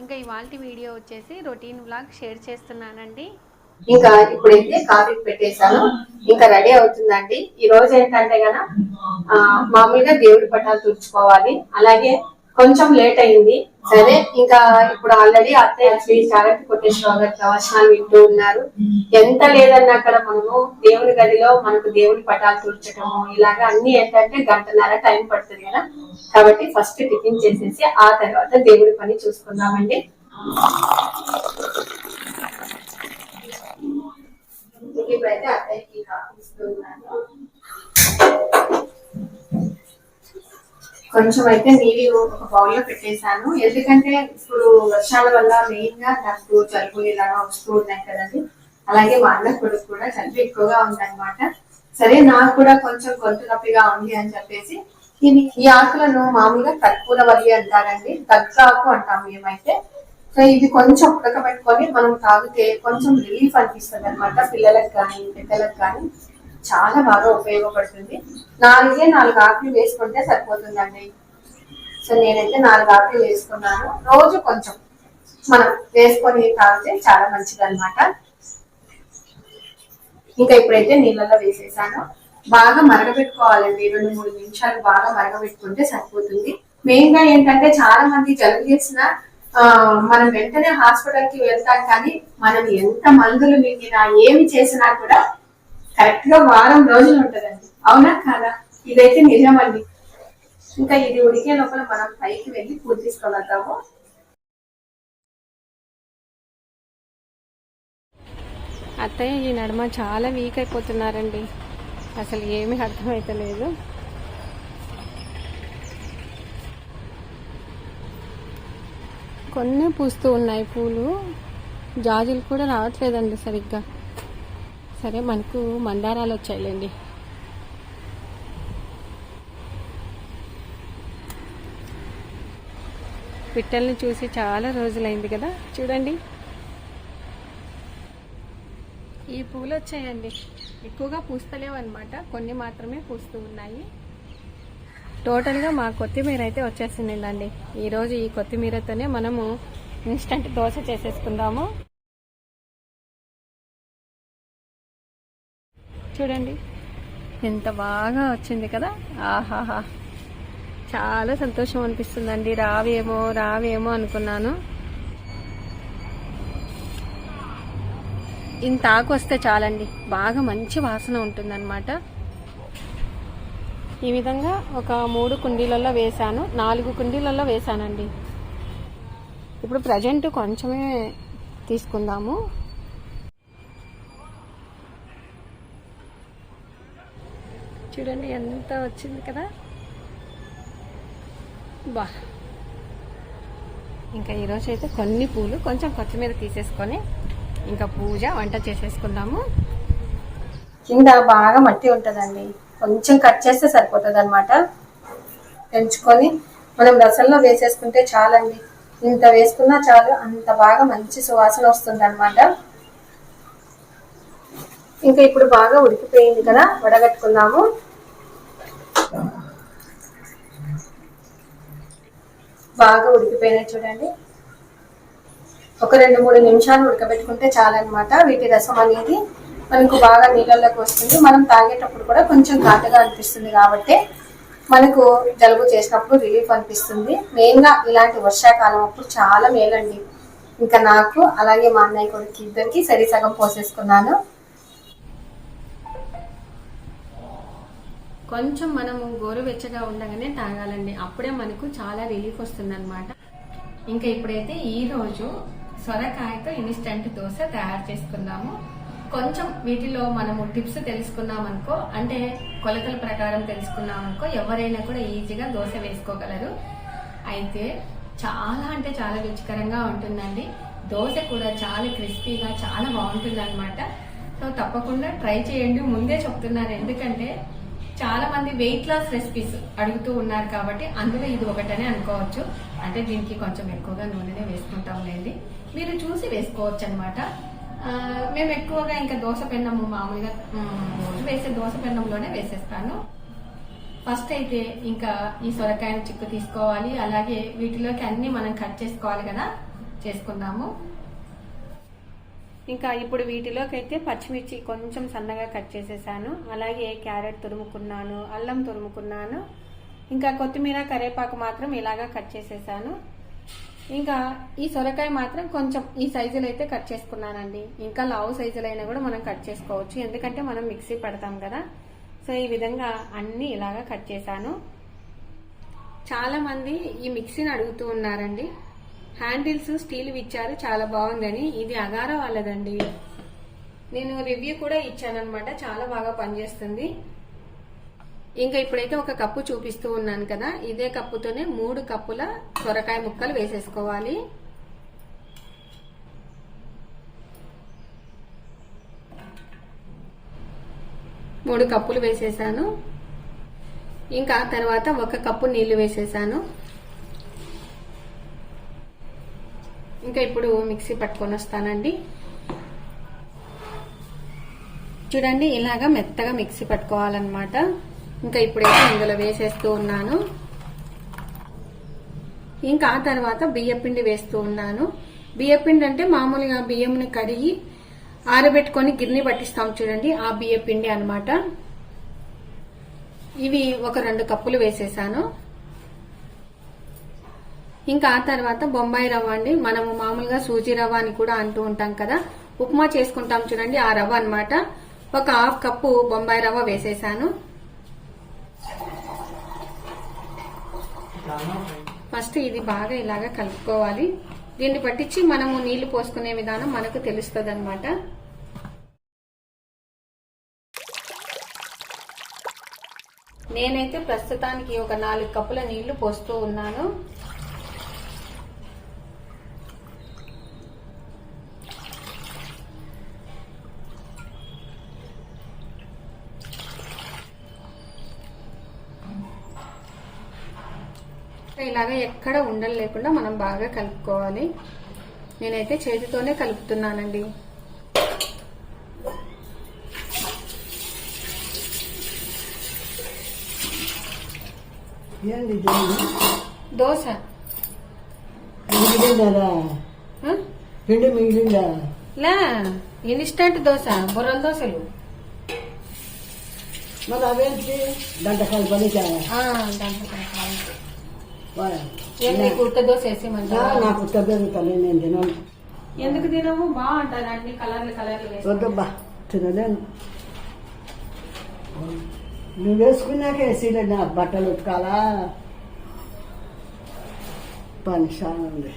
ఇంకా ఇవాళ వీడియో వచ్చేసి రొటీన్ వ్లాగ్ షేర్ చేస్తున్నానండి. ఇంకా ఇప్పుడైతే కాఫీ పెట్టేశాను. ఇంకా రెడీ అవుతుందండి. ఈ రోజు ఏంటంటే గన మామూలుగా దేవుడి పటాలు తుడుచుకోవాలి. అలాగే కొంచెం లేట్ అయింది. సరే ఇంకా ఇప్పుడు ఆల్రెడీ అత్తయ్య శ్రీ చాగంటి కొట్టేశ్వర గారి ప్రవచనాలు వింటూ ఉన్నారు. ఎంత లేదన్నా అక్కడ మనము దేవుడి గదిలో మనకు దేవుడి పటాలు తుడచటము ఇలాగా అన్ని ఏంటంటే గంటన్నర టైం పడుతుంది కదా. కాబట్టి ఫస్ట్ టిఫిన్ చేసేసి ఆ తర్వాత దేవుడి పని చూసుకుందామండి. ఇప్పుడైతే అత్తయ్యకి ఇస్తున్నాను కొంచెం అయితే నీళ్ళు ఒక బౌల్లో పెట్టేశాను. ఎందుకంటే ఇప్పుడు వర్షాల వల్ల మెయిన్గా నాకు జలుబు ఇలాగా వస్తూ ఉన్నాయి కదండి. అలాగే మా అన్న కొడుకు కూడా జలుబు ఎక్కువగా ఉందన్నమాట. సరే నాకు కూడా కొంచెం గొంతు నొప్పిగా ఉంది అని చెప్పేసి ఈ ఆకులను మామూలుగా కర్పూర వల్లి అంటారండి. దగ్గాకు అంటాం మేమైతే సో ఇది కొంచెం ఉడకబెట్టుకొని మనం తాగితే కొంచెం రిలీఫ్ అనిపిస్తుంది అనమాట పిల్లలకు కానీ పెద్దలకు కానీ. చాలా బాగా ఉపయోగపడుతుంది. నాలుగే నాలుగు ఆకులు వేసుకుంటే సరిపోతుందండి. సో నేనైతే నాలుగు ఆకులు వేసుకున్నాను. రోజు కొంచెం మనం వేసుకొని తాగితే చాలా మంచిది అనమాట ఇంకా ఇప్పుడైతే నీళ్ళలో వేసేసాను. బాగా మరగబెట్టుకోవాలండి. రెండు మూడు నిమిషాలు బాగా మరగబెట్టుకుంటే సరిపోతుంది. మెయిన్గా ఏంటంటే చాలా మంది జలుబు చేసిన మనం వెంటనే హాస్పిటల్కి వెళ్తాం కానీ మనం ఎంత మందులు మింగినా ఏమి చేసినా కూడా కరెక్ట్గా వారం రోజులు ఉంటదండి. అవునా కాదా? ఇదైతే నిజమండి ఇంకా ఇది ఉడికే లోపల మనం పైకి వెళ్ళి పూజ తీసుకోగలుగుతాము అత్తయ్య ఈ నడుమ చాలా వీక్ అయిపోతున్నారండి. అసలు ఏమీ అర్థమవుతలేదు కొన్ని పూస్తూ ఉన్నాయి పూలు. జాజులు కూడా రావట్లేదండి సరిగ్గా. సరే మనకు మందారాలు వచ్చాయిలేండి. పిట్టల్ని చూసి చాలా రోజులైంది కదా చూడండి. ఈ పూలు వచ్చాయండి. ఎక్కువగా పూస్తలేవు అనమాట కొన్ని మాత్రమే పూస్తూ ఉన్నాయి. టోటల్గా మా కొత్తిమీర అయితే వచ్చేసిందండి. ఈరోజు ఈ కొత్తిమీరతోనే మనము ఇన్స్టంట్ దోశ చేసేసుకుందాము. చూడండి. ఎంత బాగా వచ్చింది కదా? ఆహాహా. చాలా సంతోషం అనిపిస్తుందండి. రావేమో రావేమో అనుకున్నాను. ఇంత ఆకు వస్తే చాలండి. బాగా మంచి వాసన ఉంటుందన్నమాట. ఈ విధంగా ఒక మూడు కుండీలలో వేశాను. నాలుగు కుండీలలో వేశానండి. ఇప్పుడు ప్రజెంట్ కొంచెమే తీసుకుందాము. చూడండి ఎంత వచ్చింది కదా. బా. ఇంకా ఈరోజు అయితే కొన్ని పూలు కొంచెం కొత్తిమీర తీసేసుకొని ఇంకా పూజ వంట చేసేసుకుందాము. కింద బాగా మట్టి ఉంటుందండి. కొంచెం కట్ చేస్తే సరిపోతుంది అనమాట పెంచుకొని మనం రసంలో వేసేసుకుంటే చాలండి. ఇంత వేసుకున్నా చాలు అంత బాగా మంచి సువాసన వస్తుంది అనమాట ఇంకా ఇప్పుడు బాగా ఉడికిపోయింది కదా వడగట్టుకుందాము. బాగా ఉడికిపోయినాయి చూడండి. ఒక రెండు మూడు నిమిషాలు ఉడకబెట్టుకుంటే చాలన్నమాట. వీటి రసం అనేది మనకు బాగా నీళ్ళలోకి వస్తుంది. మనం తాగేటప్పుడు కూడా కొంచెం ఘాటుగా అనిపిస్తుంది కాబట్టి మనకు జలుబు చేసినప్పుడు రిలీఫ్ అనిపిస్తుంది. మెయిన్గా ఇలాంటి వర్షాకాలం అప్పుడు చాలా మేలండి. ఇంకా నాకు అలాగే మా అన్నయ్య కొడుకు ఇద్దరికి సరి సగం పోసేసుకున్నాను. కొంచెం మనము గోరువెచ్చగా ఉండగానే తాగాలండి. అప్పుడే మనకు చాలా రిలీఫ్ వస్తుందన్నమాట. ఇంకా ఇప్పుడైతే ఈ రోజు సొరకాయతో ఇన్స్టంట్ దోశ తయారు చేసుకుందాము. కొంచెం వీటిలో మనము టిప్స్ తెలుసుకున్నాం అనుకో అంటే కొలతల ప్రకారం తెలుసుకున్నాం అనుకో ఎవరైనా కూడా ఈజీగా దోశ వేసుకోగలరు. అయితే చాలా అంటే చాలా రుచికరంగా ఉంటుందండి. దోశ కూడా చాలా క్రిస్పీగా చాలా బాగుంటుంది అనమాట సో తప్పకుండా ట్రై చేయండి. ముందే చెప్తున్నాను. ఎందుకంటే చాలా మంది వెయిట్ లాస్ రెసిపీస్ అడుగుతూ ఉన్నారు కాబట్టి అందులో ఇది ఒకటనే అనుకోవచ్చు. అంటే దీనికి కొంచెం ఎక్కువగా నూనెనే వేసుకుంటాం లేండి మీరు చూసి వేసుకోవచ్చు అనమాట మేము ఎక్కువగా ఇంకా దోశ పెన్నము మామూలుగా రోజు వేసే దోశ పెన్నంలోనే వేసేస్తాను. ఫస్ట్ అయితే ఇంకా ఈ సొరకాయను చిక్కు తీసుకోవాలి. అలాగే వీటిలోకి అన్ని మనం కట్ చేసుకోవాలి కదా చేసుకుందాము. ఇంకా ఇప్పుడు వీటిలోకి అయితే పచ్చిమిర్చి కొంచెం సన్నగా కట్ చేసేసాను. అలాగే క్యారెట్ తురుముకున్నాను అల్లం తురుముకున్నాను. ఇంకా కొత్తిమీర కరేపాకు మాత్రం ఇలాగా కట్ చేసేసాను. ఇంకా ఈ సొరకాయ మాత్రం కొంచెం ఈ సైజులో అయితే కట్ చేసుకున్నానండి. ఇంకా లావు సైజులు అయినా కూడా మనం కట్ చేసుకోవచ్చు. ఎందుకంటే మనం మిక్సీ పెడతాం కదా. సో ఈ విధంగా అన్ని ఇలాగా కట్ చేశాను. చాలా మంది ఈ మిక్సీని అడుగుతూ ఉన్నారండి. హ్యాండిల్స్ స్టీల్ ఇచ్చారు చాలా బాగుందని. ఇది అగారా వాళ్ళదండి. నేను రివ్యూ కూడా ఇచ్చానమాట చాలా బాగా పనిచేస్తుంది. ఇంకా ఇప్పుడైతే ఒక కప్పు చూపిస్తూ ఉన్నాను కదా. ఇదే కప్పుతోనే మూడు కప్పుల సొరకాయ ముక్కలు వేసేసుకోవాలి. మూడు కప్పులు వేసేసాను. ఇంకా తర్వాత ఒక కప్పు నీళ్ళు వేసేసాను. ఇంకా ఇప్పుడు మిక్సీ పట్టుకొని వస్తానండి. చూడండి ఇలాగా మెత్తగా మిక్సీ పట్టుకోవాలన్నమాట. ఇంకా ఇప్పుడైతే ఇందులో వేసేస్తూ ఉన్నాను. ఇంకా ఆ తర్వాత బియ్యపిండి వేస్తూ ఉన్నాను. బియ్యపిండి అంటే మామూలుగా బియ్యంని కడిగి ఆరబెట్టుకొని గిన్నె పట్టిస్తాం చూడండి ఆ బియ్యపిండి అన్నమాట. ఇవి ఒక రెండు కప్పులు వేసేసాను. ఇంకా ఆ తర్వాత బొంబాయి రవ్వ అండి. మనము మామూలుగా సూజీ రవ్వ అని కూడా అంటూ ఉంటాం కదా. ఉప్మా చేసుకుంటాం చూడండి ఆ రవ్వ అనమాట ఒక హాఫ్ కప్పు బొంబాయి రవ్వ వేసేసాను. ఫస్ట్ ఇది బాగా ఇలాగా కలుపుకోవాలి. దీన్ని పట్టించి మనము నీళ్ళు పోసుకునే విధానం మనకు తెలుస్తుంది అనమాట నేనైతే ప్రస్తుతానికి ఒక నాలుగు కప్పుల నీళ్ళు పోస్తూ ఉన్నాను. ఇలాగ ఎక్కడ ఉండలు లేకుండా మనం బాగా కలుపుకోవాలి. నేనైతే చేతితోనే కలుపుతున్నానండి? దోశ. లే ఇన్స్టంట్ దోశ బుర్రల దోశలు. మరి అవేంటి? దంటకాయలు పనికా ఆ, దాంట్లో నీకు దోశ నాకు పెరుగుతాను నేను తినను. ఎందుకు తినము బాగుంటది అన్ని కలర్లు కలర్లు వేసి. వద్దబ్బా తినలేను. నువ్వు వేసుకున్నాక వేసిలే నా బట్టలు ఉతకాలా? పని చాలా ఉంది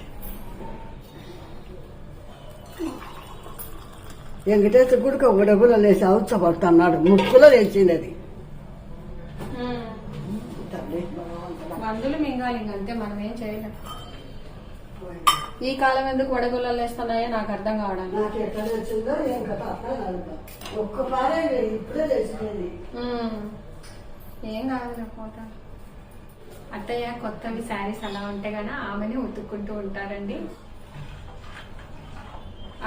వెంకటేశ్వర గుడికి ఒక డబ్బులో లేచి అవసరపడుతున్నాడు ముక్కులో లేచింది అది. మందులు మింగాలి ఇంక అంతే మనం ఏం చేయలేం ఈ కాలం ఎందుకు వడగుల్లలు వేస్తున్నాయో నాకు అర్థం కావడం. నాకు ఎక్కడ వచ్చిందో ఏం కథ అర్థం కాదు. ఒక్క పారే ఇప్పుడే తెలిసింది. ఏం కాదు పోట అత్తయ్య కొత్తవి శారీస్ అలా ఉంటే గానీ ఆమెని ఉతుక్కుంటూ ఉంటారండి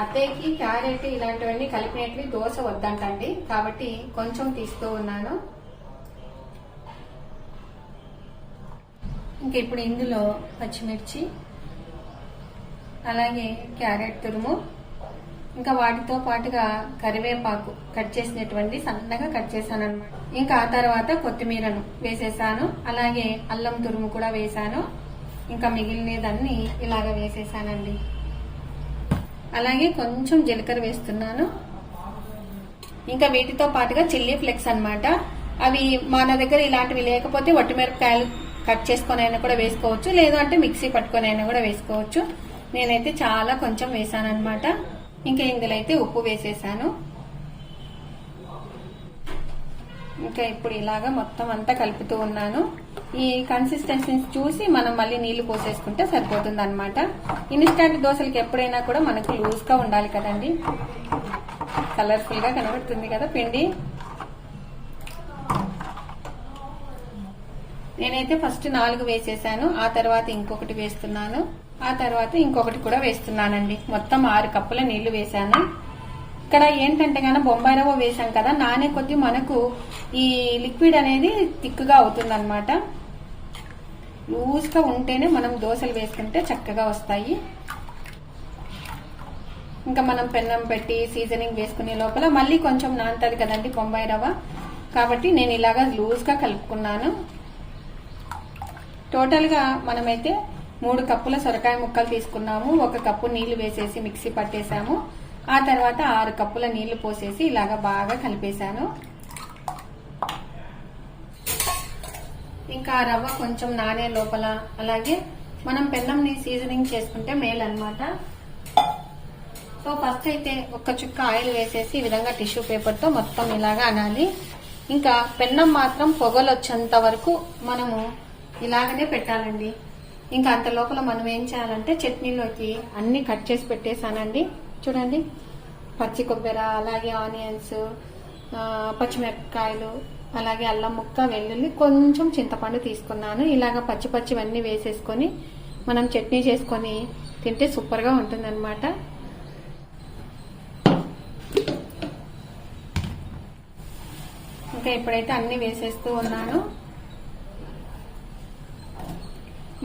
అత్తయ్యకి క్యారెట్ ఇలాంటివన్నీ కలిపినట్వి దోశ వద్దంటండి కాబట్టి కొంచెం తీస్తూ ఉన్నాను ఇంకా ఇప్పుడు ఇందులో పచ్చిమిర్చి అలాగే క్యారెట్ తురుము ఇంకా వాటితో పాటుగా కరివేపాకు కట్ చేసినటువంటి సన్నగా కట్ చేశాను అనమాట ఇంకా ఆ తర్వాత కొత్తిమీరను వేసేసాను. అలాగే అల్లం తురుము కూడా వేసాను ఇంకా మిగిలినదన్నీ ఇలాగ వేసేసానండి. అలాగే కొంచెం జీలకర్ర వేస్తున్నాను. ఇంకా వీటితో పాటుగా చిల్లీ ఫ్లెక్స్ అనమాట అవి మన దగ్గర ఇలాంటివి లేకపోతే వట్టిమిరపకాయలు కట్ చేసుకొని అయినా కూడా వేసుకోవచ్చు. లేదు అంటే మిక్సీ పట్టుకొని అయినా కూడా వేసుకోవచ్చు. నేనైతే చాలా కొంచెం వేసాను అనమాట ఇంకా ఇందులో అయితే ఉప్పు వేసేసాను. ఇంకా ఇప్పుడు ఇలాగా మొత్తం అంతా కలుపుతూ ఉన్నాను. ఈ కన్సిస్టెన్సీ చూసి మనం మళ్ళీ నీళ్ళు పోసేసుకుంటే సరిపోతుంది అనమాట ఇన్స్టాంట్ దోశలకి ఎప్పుడైనా కూడా మనకు లూజ్గా ఉండాలి కదండి. కలర్ఫుల్గా కనబడుతుంది కదా పిండి. నేనైతే ఫస్ట్ నాలుగు వేసేసాను. ఆ తర్వాత ఇంకొకటి వేస్తున్నాను. ఆ తర్వాత ఇంకొకటి కూడా వేస్తున్నానండి. మొత్తం ఆరు కప్పుల నీళ్ళు వేసాను ఇక్కడ ఏంటంటే కానీ బొంబాయి రవ్వ వేసాం కదా నానే కొద్ది మనకు ఈ లిక్విడ్ అనేది థిక్గా అవుతుందనమాట లూజ్గా ఉంటేనే మనం దోశలు వేసుకుంటే చక్కగా వస్తాయి. ఇంకా మనం పెన్నం పెట్టి సీజనింగ్ వేసుకునే లోపల మళ్ళీ కొంచెం నానుతుంది కదండి బొంబాయి రవ్వ కాబట్టి నేను ఇలాగా లూజ్గా కలుపుకున్నాను. టోటల్గా మనమైతే మూడు కప్పుల సొరకాయ ముక్కలు తీసుకున్నాము. ఒక కప్పు నీళ్ళు వేసేసి మిక్సీ పట్టేశాము ఆ తర్వాత ఆరు కప్పుల నీళ్ళు పోసేసి ఇలాగ బాగా కలిపేశాను. ఇంకా ఆ రవ్వ కొంచెం నానే లోపల. అలాగే మనం పెన్నంని సీజనింగ్ చేసుకుంటే మేలు అనమాట సో ఫస్ట్ అయితే ఒక చుక్క ఆయిల్ వేసేసి ఈ విధంగా టిష్యూ పేపర్తో మొత్తం ఇలాగా అనాలి. ఇంకా పెన్నం మాత్రం పొగలు వచ్చేంత వరకు మనము ఇలాగనే పెట్టాలండి. ఇంకా అంత లోపల మనం ఏం చేయాలంటే చట్నీలోకి అన్ని కట్ చేసి పెట్టేశానండి. చూడండి. పచ్చి కొబ్బరి అలాగే ఆనియన్స్ పచ్చిమిరపకాయలు అలాగే అల్లం ముక్క వెల్లుల్లి కొంచెం చింతపండు తీసుకున్నాను. ఇలాగ పచ్చి పచ్చివన్నీ వేసేసుకొని మనం చట్నీ చేసుకొని తింటే సూపర్గా ఉంటుందన్నమాట. ఇంకా ఇప్పుడైతే అన్ని వేసేస్తూ ఉన్నాను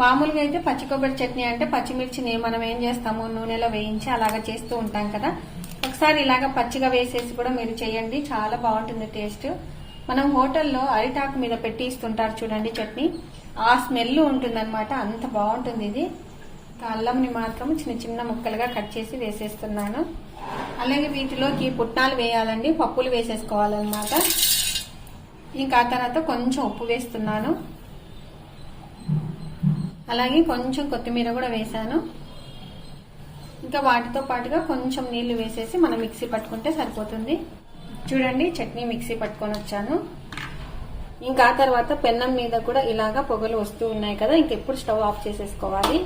మామూలుగా అయితే పచ్చి కొబ్బరి చట్నీ అంటే పచ్చిమిర్చిని మనం ఏం చేస్తాము? నూనెలో వేయించి అలాగా చేస్తూ ఉంటాం కదా. ఒకసారి ఇలాగ పచ్చిగా వేసేసి కూడా మీరు చేయండి. చాలా బాగుంటుంది టేస్ట్. మనం హోటల్లో అరిటాకు మీద పెట్టి ఇస్తుంటారు చూడండి చట్నీ. ఆ స్మెల్ ఉంటుందన్నమాట. అంత బాగుంటుంది ఇది. అల్లంని మాత్రం చిన్న చిన్న ముక్కలుగా కట్ చేసి వేసేస్తున్నాను. అలాగే వీటిలోకి పుట్నాలు వేయాలండి. పప్పులు వేసేసుకోవాలన్నమాట. ఇంకా తర్వాత కొంచెం ఉప్పు వేస్తున్నాను. అలాగే కొంచెం కొత్తిమీర కూడా వేసాను. ఇంకా వాటితో పాటుగా కొంచెం నీళ్ళు వేసేసి మనం మిక్సీ పట్టుకుంటే సరిపోతుంది. చూడండి చట్నీ మిక్సీ పట్టుకొని వచ్చాను. ఇంకా ఆ తర్వాత పెన్నం మీద కూడా ఇలాగా పొగలు వస్తూ ఉన్నాయి కదా ఇంకెప్పుడు స్టవ్ ఆఫ్ చేసేసుకోవాలి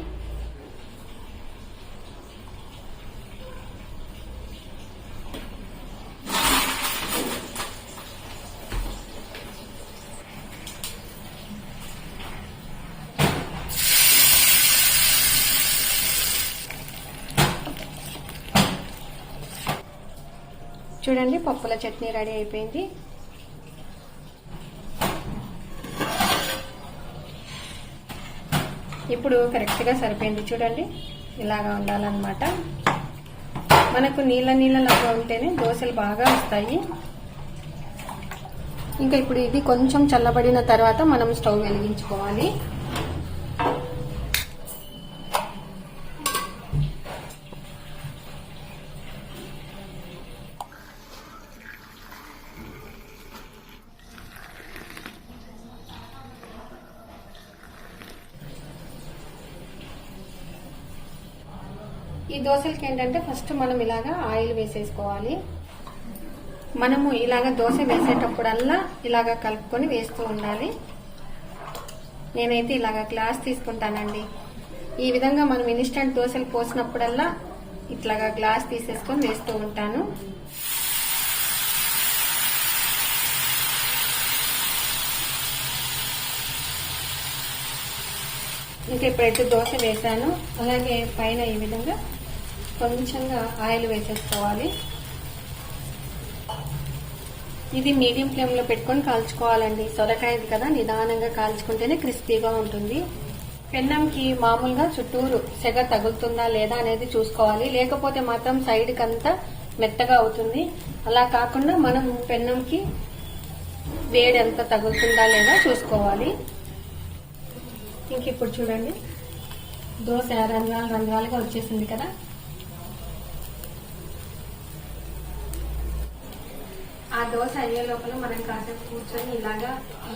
చూడండి పప్పుల చట్నీ రెడీ అయిపోయింది. ఇప్పుడు కరెక్ట్గా సరిపోయింది చూడండి. ఇలాగా ఉండాలన్నమాట. మనకు నీళ్ళ నీళ్ళలాగా ఉంటేనే దోశలు బాగా వస్తాయి. ఇంకా ఇప్పుడు ఇది కొంచెం చల్లబడిన తర్వాత మనం స్టవ్ వెలిగించుకోవాలి. ఈ దోశలకి ఏంటంటే ఫస్ట్ మనం ఇలాగా ఆయిల్ వేసేసుకోవాలి. మనము ఇలాగ దోశ వేసేటప్పుడల్లా ఇలాగ కలుపుకొని వేస్తూ ఉండాలి. నేనైతే ఇలాగ గ్లాస్ తీసుకుంటానండి. ఈ విధంగా మనం ఇన్స్టంట్ దోశలు పోసినప్పుడల్లా ఇట్లాగా గ్లాస్ తీసేసుకొని వేస్తూ ఉంటాను. ఇంకా ఇప్పుడైతే దోశ వేసాను అలాగే పైన ఈ విధంగా కొంచెంగా ఆయిల్ వేసేసుకోవాలి. ఇది మీడియం ఫ్లేమ్లో పెట్టుకొని కాల్చుకోవాలండి. సొరకాయది కదా నిదానంగా కాల్చుకుంటేనే క్రిస్పీగా ఉంటుంది. పెన్నంకి మామూలుగా చుట్టూరు సెగ తగులుతుందా లేదా అనేది చూసుకోవాలి. లేకపోతే మాత్రం సైడ్ కంతా మెత్తగా అవుతుంది. అలా కాకుండా మనం పెన్నంకి వేడి ఎంత తగులుతుందా లేదా చూసుకోవాలి. ఇంక ఇప్పుడు చూడండి. దోశ రంధ్రాలు రంధ్రాలుగా వచ్చేసింది కదా. ఆ దోశ అయ్యే లోపల మనం కాసేపు కూర్చొని ఇలాగా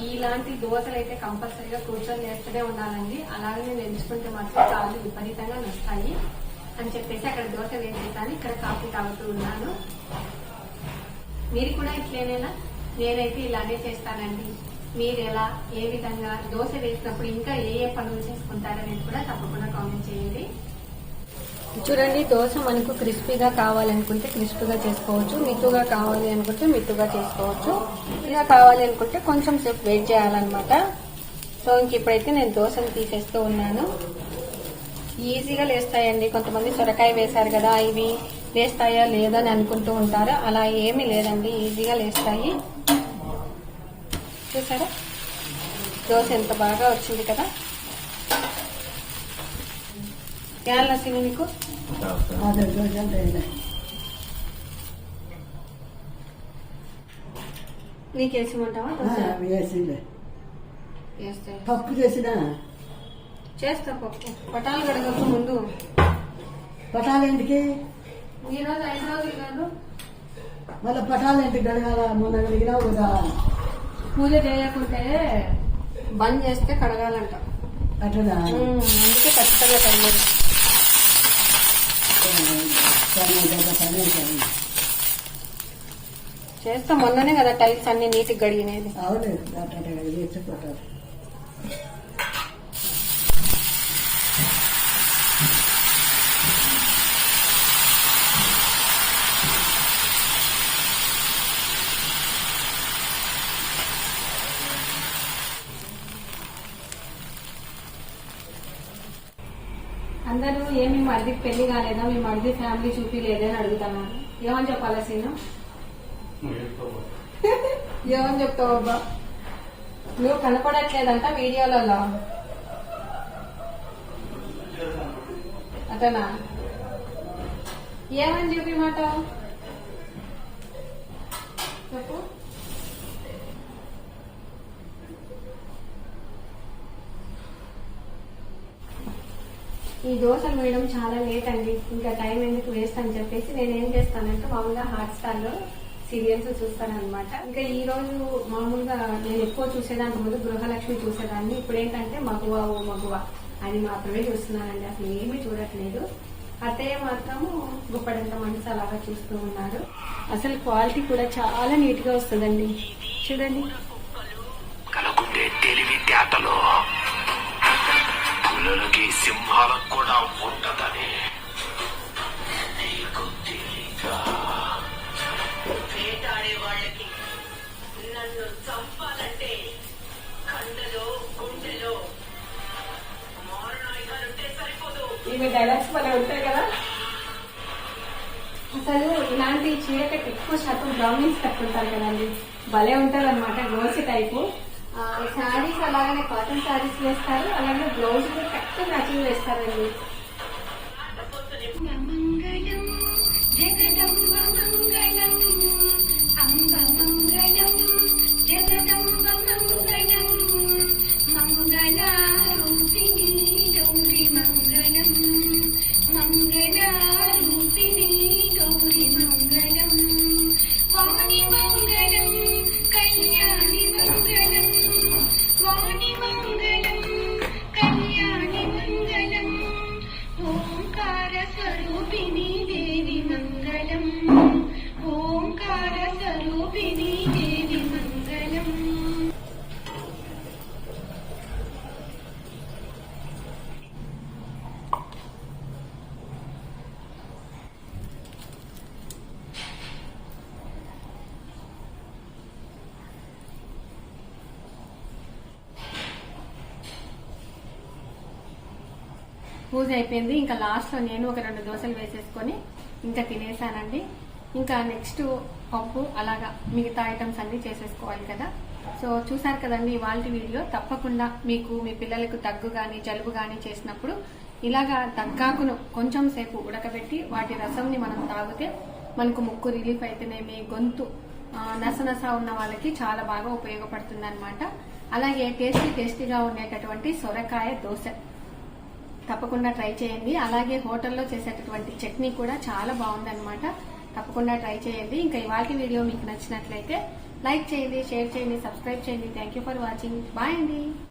ఇలాంటి దోశలు అయితే కంపల్సరీగా కూర్చొని చేస్తూనే ఉండాలండి. అలాగే నేను ఎంచుకుంటే మాత్రం కాళ్ళు విపరీతంగా నొస్తాయి అని చెప్పేసి అక్కడ దోశ వేసేసాను. ఇక్కడ కాఫీ తాగుతూ ఉన్నాను. మీరు కూడా ఇట్లేనేనా? నేనైతే ఇలాగే చేస్తానండి. మీరు ఎలా ఏ విధంగా దోశ వేసినప్పుడు ఇంకా ఏ ఏ పనులు చేసుకుంటారనేది కూడా తప్పకుండా కామెంట్ చేయండి. చూడండి దోశ మనకు క్రిస్పీగా కావాలనుకుంటే క్రిస్పీగా చేసుకోవచ్చు మిత్తుగా కావాలి అనుకుంటే మిత్తుగా చేసుకోవచ్చు. ఇలా కావాలి అనుకుంటే కొంచెం సేపు వెయిట్ చేయాలన్నమాట. సో ఇంక ఇప్పుడైతే నేను దోశను తీసేస్తూ ఉన్నాను. ఈజీగా లేస్తాయండి. కొంతమంది సొరకాయ వేశారు కదా ఇవి లేస్తాయా లేదని అనుకుంటూ ఉంటారు. అలా ఏమీ లేదండి ఈజీగా లేస్తాయి. చూసారా? దోశ ఎంత బాగా వచ్చింది కదా. क्या लगे मेरे आधा दर्जन పప్పు చేసినా చేస్తా పప్పు. పటాలు కడగక ముందు. పటాలు ఎందుకు ఈ రోజు ఐదు రోజులు కాదు మళ్ళీ పటాలు ఎందుకు కడగాల మొన్న కడిగినావు కదా. పూజ చేయకుంటే బంద్ చేస్తే కడగాలంట. అట్లా అందుకే ఖచ్చితంగా చేస్తా మొన్ననే కదా టైల్స్ అన్ని నీట్గా గడిగినది అవును అందరూ ఏమి మరిదికి పెళ్ళి కాలేదా? మీ మరిది ఫ్యామిలీ చూపిలేదని అడుగుతున్నారు. ఏమని చెప్పాలా సీను? ఏమని చెప్తావు అబ్బా? నువ్వు కనపడట్లేదంట వీడియోలలో. అతనా? ఏమని చెప్పి ఈ దోశలు వేయడం చాలా లేట్ అండి. ఇంకా టైం ఎందుకు వేస్ట్ అని చెప్పేసి నేను ఏం చేస్తానంటే మామూలుగా హాట్ స్టార్లో సీరియల్స్ చూస్తాను అనమాట ఇంకా ఈ రోజు మామూలుగా నేను ఎక్కువ చూసేదానికి ముందు గృహలక్ష్మి చూసేదాన్ని. ఇప్పుడు ఏంటంటే మగువ ఓ మగువ అని మాత్రమే చూస్తున్నానండి. అసలు ఏమీ చూడట్లేదు. అత్తయ్య మాత్రము గుప్పడంత మనసు అలాగా చూస్తూ ఉన్నారు అసలు క్వాలిటీ కూడా చాలా నీట్గా వస్తుందండి. చూడండి. సింహాలకు కూడా ఉంటదని. నీకు తెలీదా వేటాడే వాళ్ళకి నన్ను చంపాలంటే కండలో గుండెలో మారణాయుధాలుంటే సరిపోదు. ఇవి డైలాగ్స్ ఉంటాయి కదా? అసలు ఇలాంటి చీరకట్టు ఎక్కువ శాతం బ్రౌనింగ్స్ కట్టుకుంటారు కదండి. భలే ఉంటారు అనమాట గోసి టైపు. శారీస్ అలాగనే కాటన్ శారీస్ వేస్తారు అలాగే బ్లౌజ్ కూడా కరెక్ట్ మ్యాచింగ్ వేస్తారండి. మంగళం పూజ అయిపోయింది. ఇంకా లాస్ట్లో నేను ఒక రెండు దోశలు వేసేసుకొని ఇంకా తినేసానండి. ఇంకా నెక్స్ట్ పప్పు అలాగా మిగతా ఐటమ్స్ అన్ని చేసేసుకోవాలి కదా. సో చూసారు కదండి ఇవాళ వీడియో తప్పకుండా మీకు మీ పిల్లలకు దగ్గు కానీ జలుబు కానీ చేసినప్పుడు ఇలాగా దగ్గాకును కొంచెం సేపు ఉడకబెట్టి వాటి రసంని మనం తాగితే మనకు ముక్కు రిలీఫ్ అయితేనేమి గొంతు నసనస ఉన్న వాళ్ళకి చాలా బాగా ఉపయోగపడుతుంది అనమాట అలాగే టేస్టీ టేస్టీగా ఉండేటటువంటి సొరకాయ దోశ. తప్పకుండా ట్రై చేయండి. అలాగే హోటల్లో చేసేటటువంటి చట్నీ కూడా చాలా బాగుందనమాట తప్పకుండా ట్రై చేయండి. ఇంకా ఇవాళ వీడియో మీకు నచ్చినట్లయితే లైక్ చేయండి షేర్ చేయండి సబ్స్క్రైబ్ చేయండి. Thank you for watching bye అండి.